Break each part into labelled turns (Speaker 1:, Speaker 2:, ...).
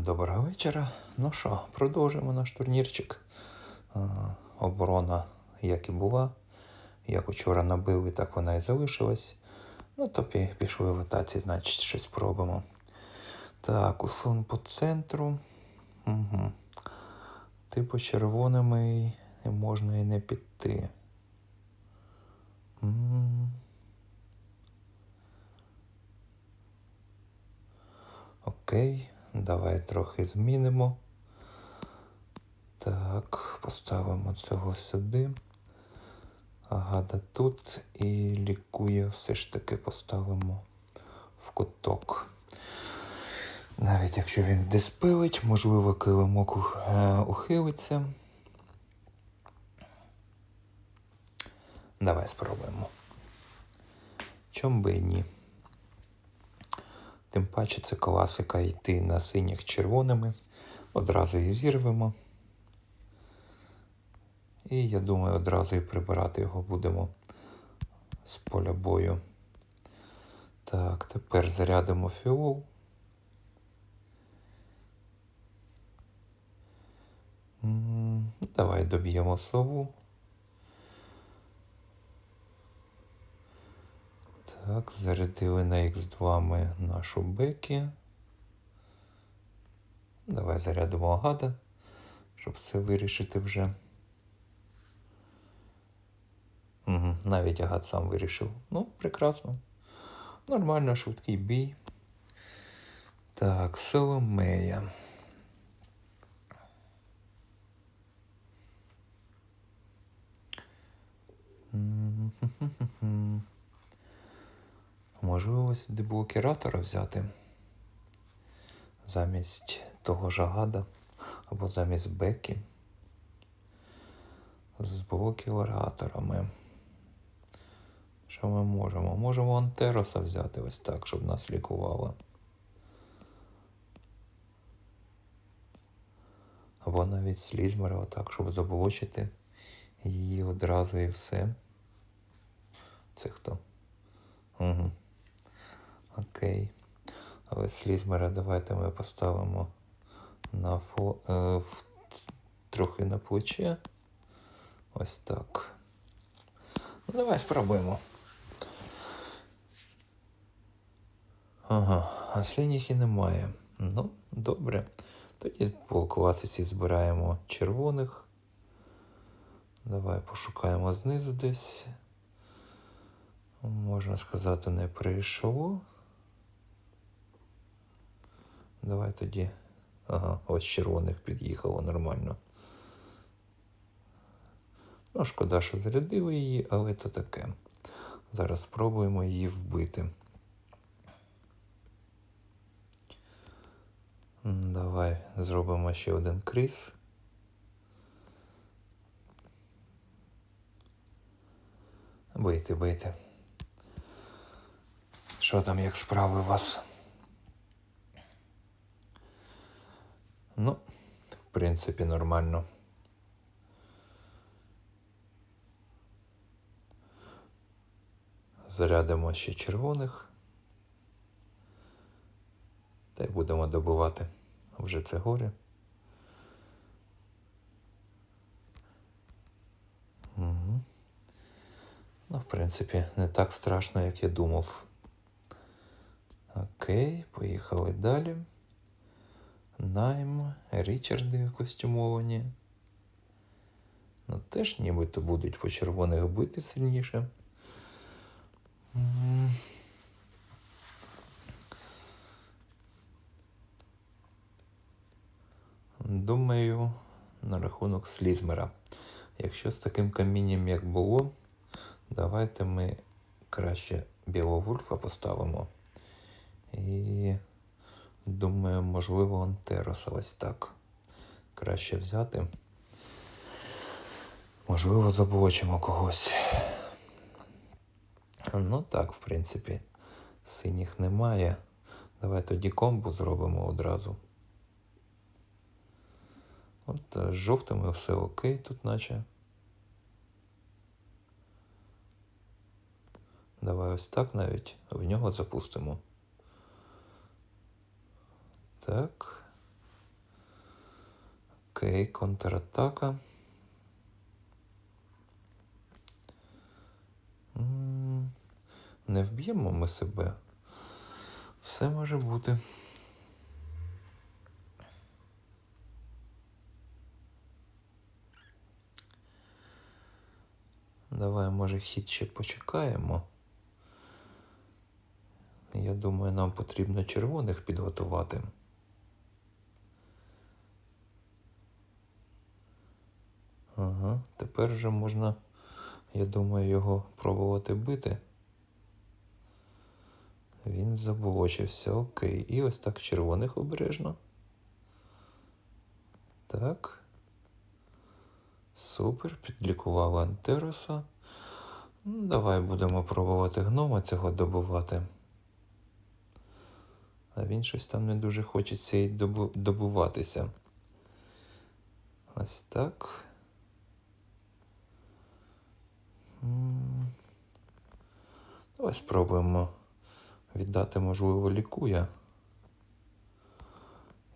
Speaker 1: Доброго вечора. Ну що, продовжуємо наш турнірчик. Е, Оборона, як і була. Як учора набили, так вона і залишилась. Ну, то пішли в атаці, значить, щось пробимо. Так, усун по центру. Угу. Типу червоними можна і не піти. М. Окей, давай трохи змінимо. Так, поставимо цього сюди. Агада тут і лікує все ж таки поставимо в куток. Навіть якщо він десь пилить, можливо, килимок е, ухилиться. Давай спробуємо. Чом би і ні. Тим паче це класика йти на синіх червоними. Одразу їх зірвемо. І я думаю, одразу і прибирати його будемо з поля бою. Так, тепер зарядимо фіол. Давай доб'ємо сову. Так, зарядили на Х2 ми нашу Бекі. Давай зарядимо Агада, щоб все вирішити вже. Угу, навіть Агат сам вирішив. Ну, прекрасно. Нормально, швидкий бій. Так, Соломея. М-м-м-м-м. Можливо, сюди блокіратора взяти. Замість того ж Агада або замість Бекі. З блокіраторами. Що ми можемо? Можемо Антероса взяти ось так, щоб нас лікувало. Або навіть Слізмера отак, щоб заблочити її одразу і все. Це хто? Угу. Окей. Але Слізмера давайте ми поставимо на фо... е, трохи на плече. Ось так. Ну, давай спробуємо. Ага, а синіх і немає. Ну, добре. Тоді по класиці збираємо червоних. Давай пошукаємо знизу десь. Можна сказати, не прийшло. Давай тоді. Ага, ось червоних під'їхало нормально. Ну, шкода, що зарядили її, але то таке. Зараз спробуємо її вбити. Давай зробимо ще один кріс. Бийте, бийте. Що там, як справи у вас? Ну, в принципі, нормально. Зарядимо ще червоних. Та й будемо добувати вже це горе. Угу. Ну, в принципі, не так страшно, як я думав. Окей, поїхали далі. Найм, Річарди костюмовані. Ну, теж нібито будуть по червоних бити сильніше. Думаю, на рахунок слізмера. Якщо з таким камінням, як було, давайте ми краще Біловульфа поставимо. І думаю, можливо, Антероса ось так. Краще взяти. Можливо, заблочимо когось. Ну так, в принципі, синіх немає. Давай тоді комбу зробимо одразу. От е, з жовтими все окей тут наче. Давай ось так навіть в нього запустимо. Так. Окей, контратака. Не вб'ємо ми себе. Все може бути. Давай, може, хід ще почекаємо. Я думаю, нам потрібно червоних підготувати. Ага, тепер вже можна, я думаю, його пробувати бити. Він заблочився, окей. І ось так червоних обережно. Так. Супер, підлікували Антероса. Ну, давай будемо пробувати гнома цього добувати. А він щось там не дуже хочеться і добу- добуватися. Ось так. М. Давай спробуємо віддати, можливо, лікуя.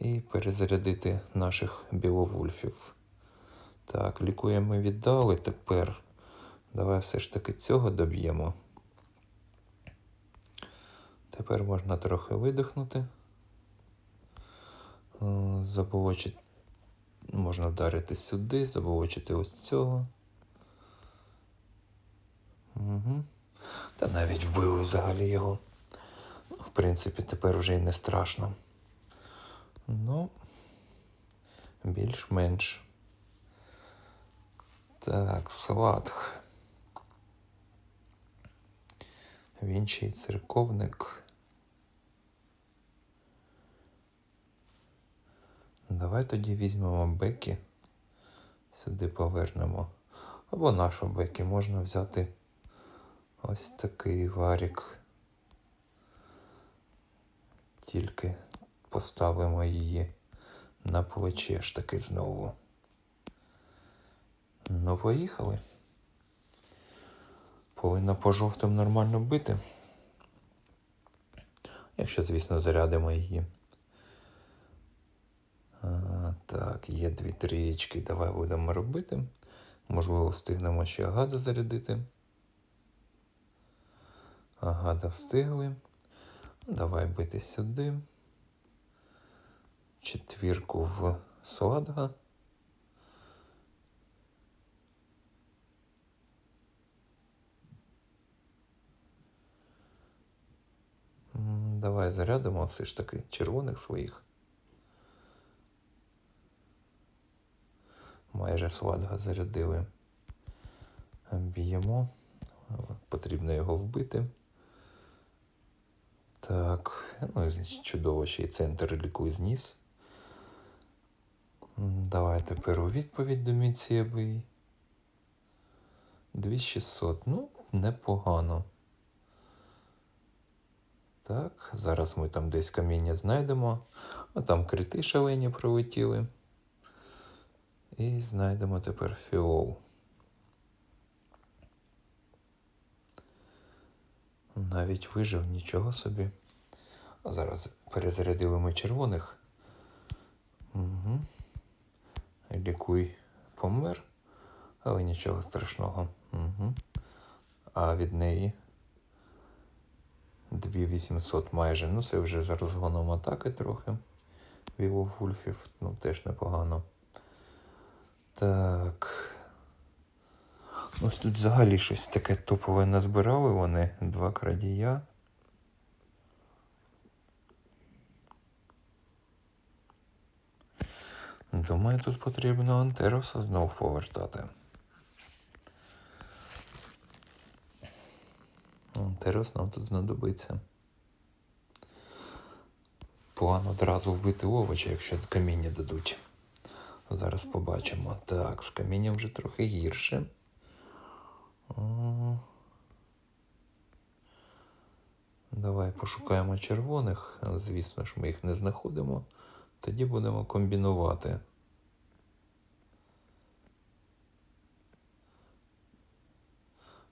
Speaker 1: І перезарядити наших біловульфів. Так, лікуя ми віддали тепер. Давай все ж таки цього доб'ємо. Тепер можна трохи видихнути. Заболочити. Можна вдарити сюди, заболочити ось цього. Угу. Та навіть вбили взагалі його. В принципі, тепер вже й не страшно. Ну, більш-менш. Так, Сватх. Він ще й церковник. Давай тоді візьмемо Бекі. Сюди повернемо. Або нашу Бекі можна взяти ось такий варік. Тільки поставимо її на плече ж таки знову. Ну, поїхали. Повинна по жовтим нормально бити. Якщо, звісно, зарядимо її. А, так, є дві трієчки. Давай будемо робити. Можливо, встигнемо ще агада зарядити. Агада встигли. Давай бити сюди. Четвірку в Сладга. Давай зарядимо все ж таки червоних своїх. Майже Сладга зарядили. Б'ємо. Потрібно його вбити. Так, ну і чудово ще й центр лікуй зніс. Давай тепер у відповідь до Міція бий. 2600. Ну, непогано. Так, зараз ми там десь каміння знайдемо. А там крити шалені прилетіли. І знайдемо тепер фіол. Навіть вижив нічого собі. Зараз перезарядили ми червоних. Угу. Лікуй помер, але нічого страшного. Угу. А від неї 2800 майже. Ну, це вже за розгоном атаки трохи. Віловульфів, ну теж непогано. Так. Ось тут взагалі щось таке топове назбирали вони. Два крадія. Думаю, тут потрібно Антероса знов повертати. Антерос нам тут знадобиться. План одразу вбити овоча, якщо каміння дадуть. Зараз побачимо. Так, з камінням вже трохи гірше. Давай пошукаємо червоних. Звісно ж, ми їх не знаходимо. Тоді будемо комбінувати.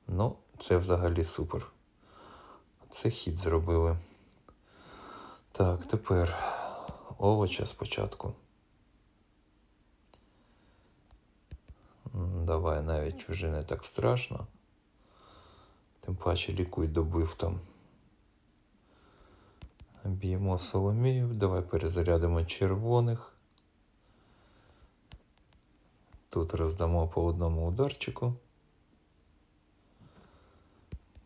Speaker 1: Ну, це взагалі супер. Це хід зробили. Так, тепер овоча спочатку. Давай, навіть вже не так страшно. Тим паче лікуй добив там. Б'ємо Соломію, давай перезарядимо червоних. Тут роздамо по одному ударчику.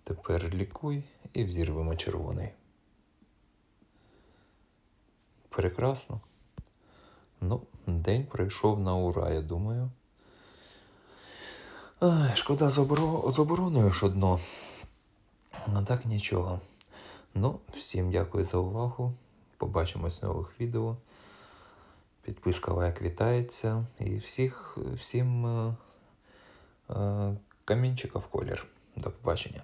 Speaker 1: Тепер лікуй і взірвемо червоний. Прекрасно. Ну, день пройшов на ура, я думаю. Шкода з, з обороною ж одно. А так нічого. Ну, всім дякую за увагу. Побачимось в нових відео. Підписка лайк вітається. І всіх, всім е, е, камінчика в колір. До побачення.